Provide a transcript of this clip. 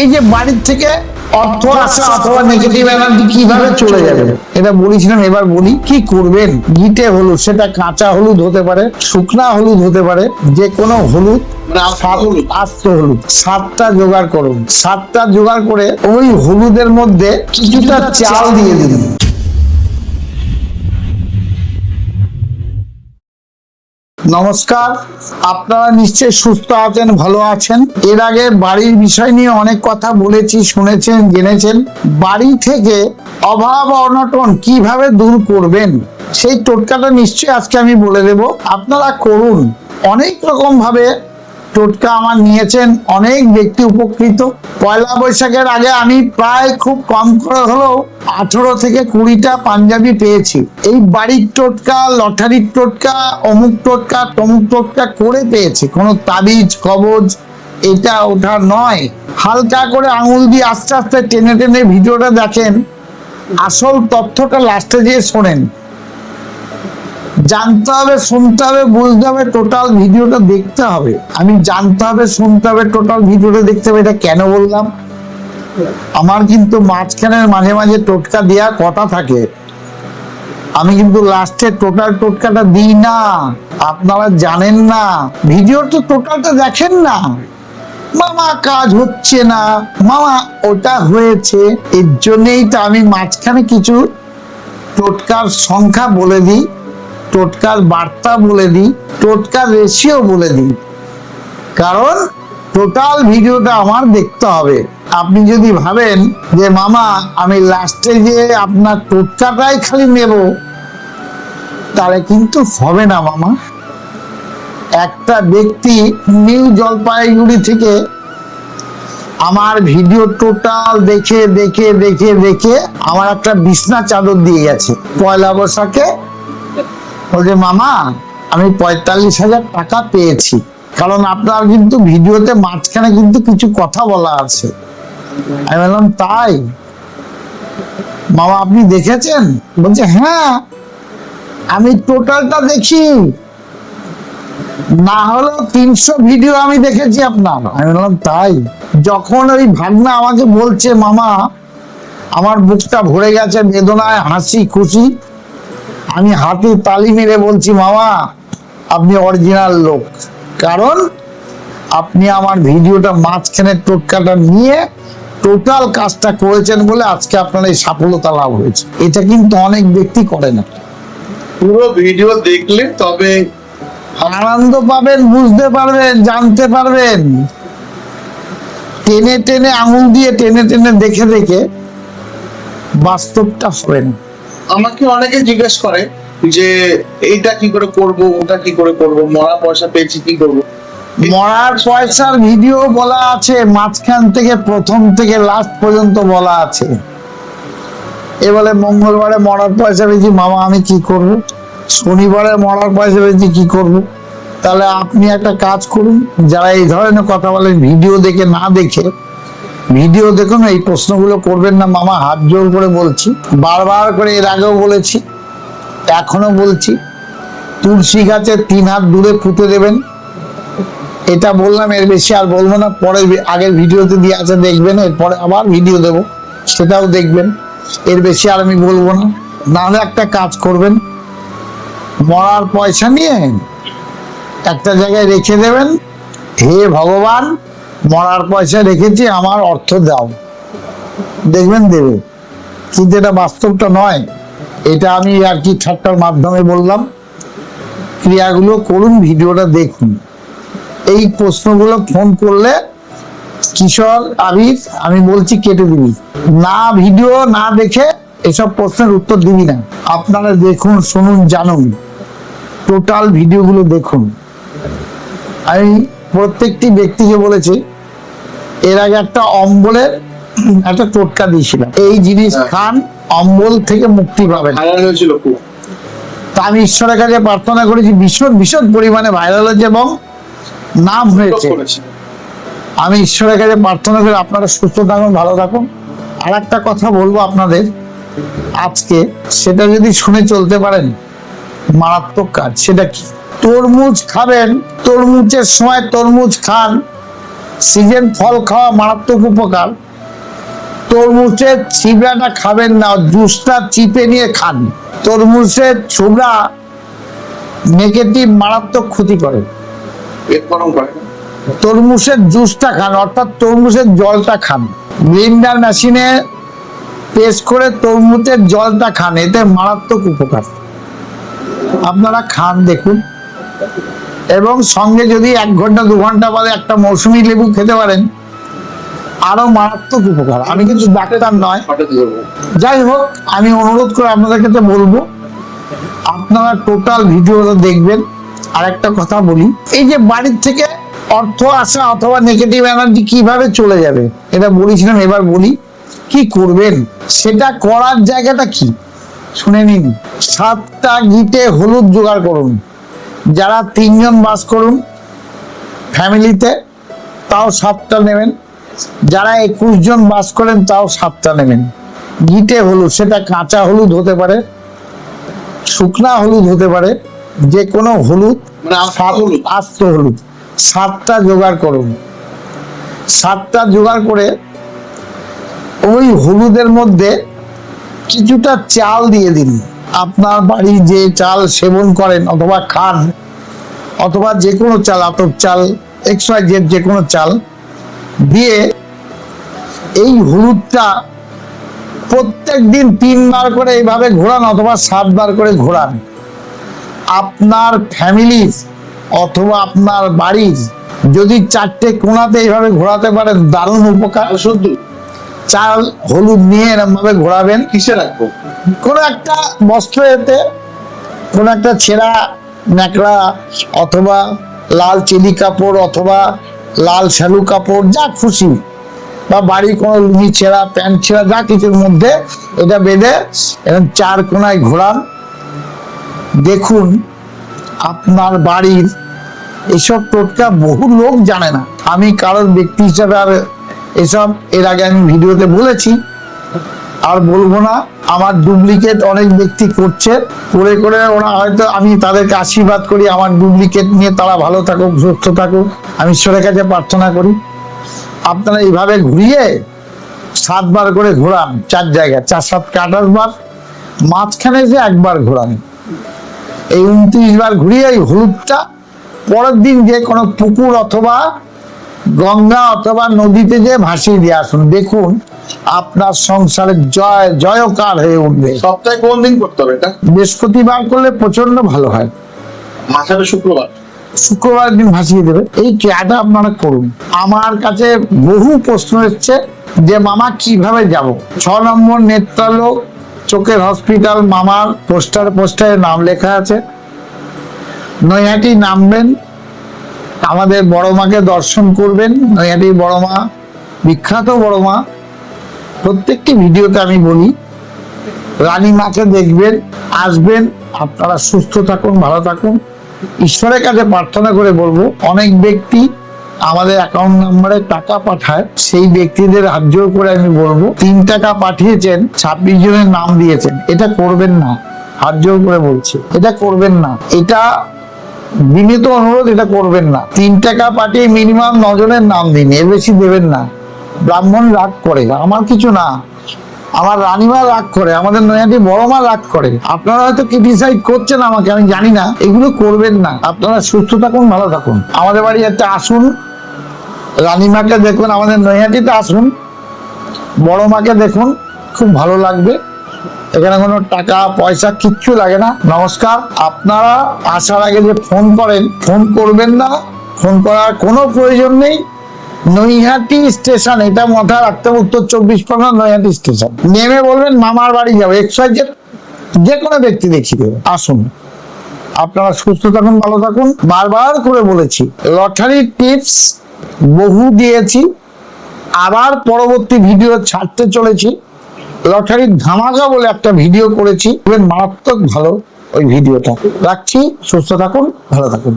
এই যে বাড়ির থেকে অর্থ আসা অথবা নেগেটিভ এনার্জি কীভাবে চলে যাবে? এটা বলেছিলাম এবার বলি কি করবেন? গিটে হলুদ সেটা কাঁচা হলুদ হতে পারে শুকনা হলুদ হতে পারে যে কোনো হলুদ আস্ত হলুদ। সাতটা জোগাড় করুন। সাতটা জোগাড় করে ওই হলুদের মধ্যে কিছুটা চাল দিয়ে দিন। নমস্কার, আপনারা নিশ্চয়ই সুস্থ আছেন, ভালো আছেন। এর আগে বাড়ির বিষয় নিয়ে অনেক কথা বলেছি, শুনেছেন, জেনেছেন। বাড়ি থেকে অভাব, অনটন কীভাবে দূর করবেন, সেই টোটকাটা নিশ্চয়ই আজকে আমি বলে দেব। আপনারা করুন। অনেক রকম ভাবে টোটকা আমার নিয়েছেন অনেক ব্যক্তি উপকৃত। পয়লা বৈশাখের আগে আমি প্রায় খুব কম করে হলেও আঠেরো থেকে কুড়িটা পাঞ্জাবি পেয়েছি। এই বাড়ির টোটকা, লটারির টোটকা, অমুক টোটকা, তমুক টোটকা করে পেয়েছি। কোনো তাবিজ, কবজ, এটা ওটা নয়। হালকা করে আঙুল দিয়ে আস্তে আস্তে টেনে টেনে ভিডিওটা দেখেন। আসল তথ্যটা লাস্টে যেয়ে শোনেন। জানতে হবে, শুনতে হবে, বুঝতে হবে টোটাল ভিডিওটা দেখতে হবে। আমি জানতে হবে, শুনতে হবে টোটাল ভিডিওটা দেখতে হবে, এটা কেন বললাম? আমার কিন্তু মাঝখানের মাঝে মাঝে টোটকা দেওয়া কথা থাকে। আমি কিন্তু লাস্টে টোটাল টোটকাটা দিই না। আপনারা জানেন না। ভিডিওর তো টোটালটা দেখেন না। মামা, কাজ হচ্ছে না। মামা, ওটা হয়েছে। এর জন্যই তো আমি মাঝখানে কিছু টোটকার সংখ্যা বলে দিই। টোটকার বার্তা বলে দিই, টোটকার রেশিও বলে দিই। কারণ টোটাল ভিডিওটা আমার দেখতে হবে। আপনি যদি ভাবেন যে, মামা, আমি লাস্টে যে আপনার টোটকাটাই খালি নেব, তাহলে কিন্তু হবে না, মামা। একটা ব্যক্তি নিউ জলপাইগুড়ি থেকে আমার ভিডিও টোটাল দেখে দেখে দেখে দেখে আমার একটা বিছনা চাদর দিয়ে গেছে। পয়লা বৈশাখে বলছে, মামা, আমি পঁয়তাল্লিশ হাজার টাকা পেয়েছি। কারণ আপনার কিন্তু ভিডিওতে মাঝখানে কিন্তু কিছু কথা বলা আছে। আমি বললাম, তাই? মামা, আপনি দেখেছেন? বলছে হ্যাঁ আমি টোটালটা দেখি। না হলেও তিনশো ভিডিও আমি দেখেছি আপনার। আমি বললাম, তাই? যখন ওই ভাগনা আমাকে বলছে, মামা, আমার বুকটা ভরে গেছে, বেদনায় হাসি খুশি। আমি হাতে তালি মেরে বলছি মামা আপনি অরিজিনাল লোক। কারণ আপনি আমার ভিডিওটা মাঝখানে টোটকাটা নিয়ে টোটাল কাজটা করেছেন বলে আজকে আপনার এই সফলতা লাভ হয়েছে। এটা কিন্তু অনেক ব্যক্তি করে না। পুরো ভিডিও দেখলে তবে আনন্দ পাবেন বুঝতে পারবেন জানতে পারবেন। টেনে টেনে আঙুল দিয়ে টেনে টেনে দেখে দেখে বাস্তবটা হবে না। আমাকে অনেকে জিজ্ঞেস করে যে, এইটা কি করে করব? ওটা কি করে করব? মরা পয়সা পেয়েছি, কি করব? মরার পয়সার ভিডিও বলা আছে, মাঝখান থেকে প্রথম থেকে লাস্ট পর্যন্ত বলা আছে। এ বলে, মঙ্গলবারে মরার পয়সা পেয়েছি, মামা, আমি কি করব? শনিবারে মরার পয়সা পেয়েছি, কি করব? তাহলে আপনি একটা কাজ করুন, যারা এই ধরনের কথা বলেন, ভিডিও দেখে, না দেখে ভিডিও দেখুন, এই প্রশ্নগুলো করবেন না, মামা হাত জোর করে বলছি। বারবার করে এর আগেও বলেছি, এখনও বলছি। তুলসী গাছে তিন হাত দূরে পুঁতে দেবেন। এটা বললাম, এর বেশি আর বলব না, পরের আগের ভিডিওতে দিয়ে আছে, দেখবেন, এরপরে আবার ভিডিও দেব, সেটাও দেখবেন। এর বেশি আর আমি বলব না। নাহলে একটা কাজ করবেন, মরার পয়সা নিয়ে একটা জায়গায় রেখে দেবেন। হে ভগবান মরার পয়সা রেখেছি, আমার অর্থ দাও। দেখবেন দেবে। কিন্তু এটা বাস্তবটা নয়। এটা আমি আর কি ঠাট্টার মাধ্যমে বললাম। ক্রিয়াগুলো করুন, ভিডিওটা দেখুন। এই প্রশ্নগুলো ফোন করলে কিশোর, আবির, আমি বলছি কেটে দিবি। না ভিডিও, না দেখে এসব প্রশ্নের উত্তর দিবি না। আপনারা দেখুন, শুনুন, জানুন। টোটাল ভিডিওগুলো দেখুন। আমি প্রত্যেকটি ব্যক্তিকে বলেছি এর আগে একটা অম্বলের একটা টোটকা দিয়েছিলাম। এই জিনিস খান অম্বল থেকে মুক্তি পাবেন। খুব। তা আমি ঈশ্বরের কাছে প্রার্থনা করেছি ভীষণ ভীষণ পরিমাণে ভাইরাল হয়েছে এবং নাম হয়েছে। আমি ঈশ্বরের কাছে প্রার্থনা করি আপনারা সুস্থ থাকুন ভালো থাকুন। আর একটা কথা বলব আপনাদের আজকে সেটা যদি শুনে চলতে পারেন মারাত্মক কাজ সেটা কি? তরমুজ খাবেন তরমুজের সময় তরমুজ খান। সিজন ফল খাওয়া মারাত্মক উপকার। তরমুজের ছিবড়াটা খাবেন না জুসটা চিপে নিয়ে খান। তরমুজের ছোবড়া নেগেটিভ মারাত্মক ক্ষতি করে। তরমুজের জুসটা খান অর্থাৎ তরমুজের জলটা খান। ব্লেন্ডার মেশিনে পেস্ট করে তরমুজের জলটা খান এতে মারাত্মক উপকার। আপনারা খান দেখুন। এবং সঙ্গে যদি এক ঘণ্টা দু ঘণ্টা বাদে একটা মৌসুমী লেবু খেতে পারেন আরও মারাত্মক উপকার। আমি কিন্তু ডাক্তার নয়। যাই হোক আমি অনুরোধ করে আপনাদের কাছে বলব আপনারা টোটাল ভিডিওটা দেখবেন। আর একটা কথা বলি এই যে বাড়ির থেকে অর্থ আসা অথবা নেগেটিভ এনার্জি কীভাবে চলে যাবে এটা বলেছিলাম এবার বলি কি করবেন? সেটা করার জায়গাটা কি? শুনে নিন। সাতটা গিটে হলুদ জোগাড় করুন। যারা তিনজন বাস করুন ফ্যামিলিতে তাও সাতটা নেবেন। যারা একুশ জন বাস করেন তাও সাতটা নেবেন। গিটে হলুদ সেটা কাঁচা হলুদ হতে পারে শুকনা হলুদ হতে পারে যে কোনো হলুদ মানে হলুদ। আস্ত হলুদ। সাতটা জোগাড় করুন। সাতটা জোগাড় করে ওই হলুদের মধ্যে কিছুটা চাল দিয়ে দিন। আপনার বাড়ি যে চাল সেবন করেন অথবা খান, অথবা যে কোনো চাল, আতপ চাল এক্স ওয়াই জেড যে কোনো চাল, দিয়ে এই হলুদটা প্রত্যেক দিন তিনবার করে এইভাবে ঘোরান অথবা সাতবার করে ঘোরান। আপনার ফ্যামিলির অথবা আপনার বাড়ির যদি চারটে কোণাতে এইভাবে ঘোরাতে পারেন, দারুণ উপকার। শুদ্ধ চাল, হলুদ নিয়ে এরকম ভাবে ঘোরাবেন কিসে রাখব। কোনো একটা বস্ত্র এতে, কোনো একটা ছেঁড়া ন্যাকড়া অথবা লাল চিলি কাপড় অথবা লাল শালু কাপড়, যা খুশি। বা বাড়ির কোনো লুঙ্গি ছেঁড়া, প্যান্ট ছেঁড়া, যা কিছুর মধ্যে এটা বেঁধে এরকম চার কোনায় ঘোরান। দেখুন, আপনার বাড়ির এসব টোটকা বহু লোক জানে না। আমি কারোর ব্যক্তি হিসাবে আর এসব এর আগে আমি ভিডিওতে বলেছি। আর বলব না, আমার ডুপ্লিকেট অনেক ব্যক্তি করছে। করে করে ওরা হয়তো আমি তাদেরকে আশীর্বাদ করি, আমার ডুপ্লিকেট নিয়ে তারা ভালো থাকুক, সুস্থ থাকুক। আমি ঈশ্বরের কাছে প্রার্থনা করি। আপনারা এইভাবে ঘুরিয়ে সাতবার করে ঘোরান, চার জায়গায়, চার সাত আঠাশ বার, মাঝখানে যে একবার ঘোরান। এই উনত্রিশ বার ঘুরিয়ে এই হলুদটা, পরের দিন যে কোনো পুকুর অথবা গঙ্গা অথবা নদীতে যে ভাসিয়ে দিয়ে আসুন দেখুন আপনার সংসারে জয় জয়কার হয়ে উঠবে। সপ্তাহে কোন দিন করতে হবে এটা? বৃহস্পতিবার করলে প্রচণ্ড ভালো হয়। মাথাটা শুক্রবার। শুক্রবার দিন ভাসিয়ে দেবে। এই ক্রিয়াটা আপনারা করুন। আমার কাছে বহু প্রশ্ন এসছে যে মামা কীভাবে যাব? ছ নম্বর নেত্রালোক চোখের হসপিটাল মামার পোস্টার পোস্টারে নাম লেখা আছে। নৈহাটি নামবেন। আমাদের বড় মাকে দর্শন করবেন। নৈহাটি বড় মা, বিখ্যাত বড় মা। প্রত্যেকটি ভিডিওতে আমি বলি, রানী মাকে দেখবেন, আসবেন, আপনারা সুস্থ থাকুন, ভালো থাকুন। ঈশ্বরের কাছে প্রার্থনা করে বলব, অনেক ব্যক্তি আমাদের অ্যাকাউন্ট নাম্বারে টাকা পাঠায়, সেই ব্যক্তিদের হাত করে আমি বলব, তিন টাকা পাঠিয়েছেন, ছাব্বিশ জনের নাম দিয়েছেন, এটা করবেন না। হাত জোর করে বলছি, এটা করবেন না। এটা বিনীত অনুরোধ, এটা করবেন না। তিন টাকা পাঠিয়ে মিনিমাম নজনের নাম দিন, এর বেশি দেবেন না। ব্রাহ্মণ রাগ করে, আমার কিছু না। আমার রানীমা রাগ করে, আমাদের নৈহাটি বড় মা রাগ করে। আপনারা হয়তো ক্রিটিসাইড করছেন আমাকে, আমি জানি না। এগুলো করবেন না। আপনারা সুস্থ থাকুন, ভালো থাকুন। আমাদের বাড়ি একটা আসুন। রানীমাকে দেখুন, আমাদের নৈহাটিতে আসুন। বড় মাকে দেখুন, খুব ভালো লাগবে। এখানে কোনো টাকা, পয়সা কিচ্ছু লাগে না। নমস্কার, আপনারা আসার আগে যে ফোন করেন, ফোন করবেন না। ফোন করার কোনো প্রয়োজন নেই। নৈহাটি স্টেশন, এটা মাথায় রাখতে উত্তর চব্বিশ পরগনা, নৈহাটি স্টেশন। নেমে বলবেন, মামার বাড়ি যাব। এক্সাইজ যে কোনো ব্যক্তি দেবে। আসুন। আপনারা সুস্থ থাকুন, ভালো থাকুন। বারবার করে বলেছি লটারির টিপস বহু দিয়েছি। আবার পরবর্তী ভিডিও ছাড়তে চলেছি। লটারির ধামাকা বলে একটা ভিডিও করেছি। মারাত্মক ভালো ওই ভিডিওটা। রাখছি, সুস্থ থাকুন, ভালো থাকুন।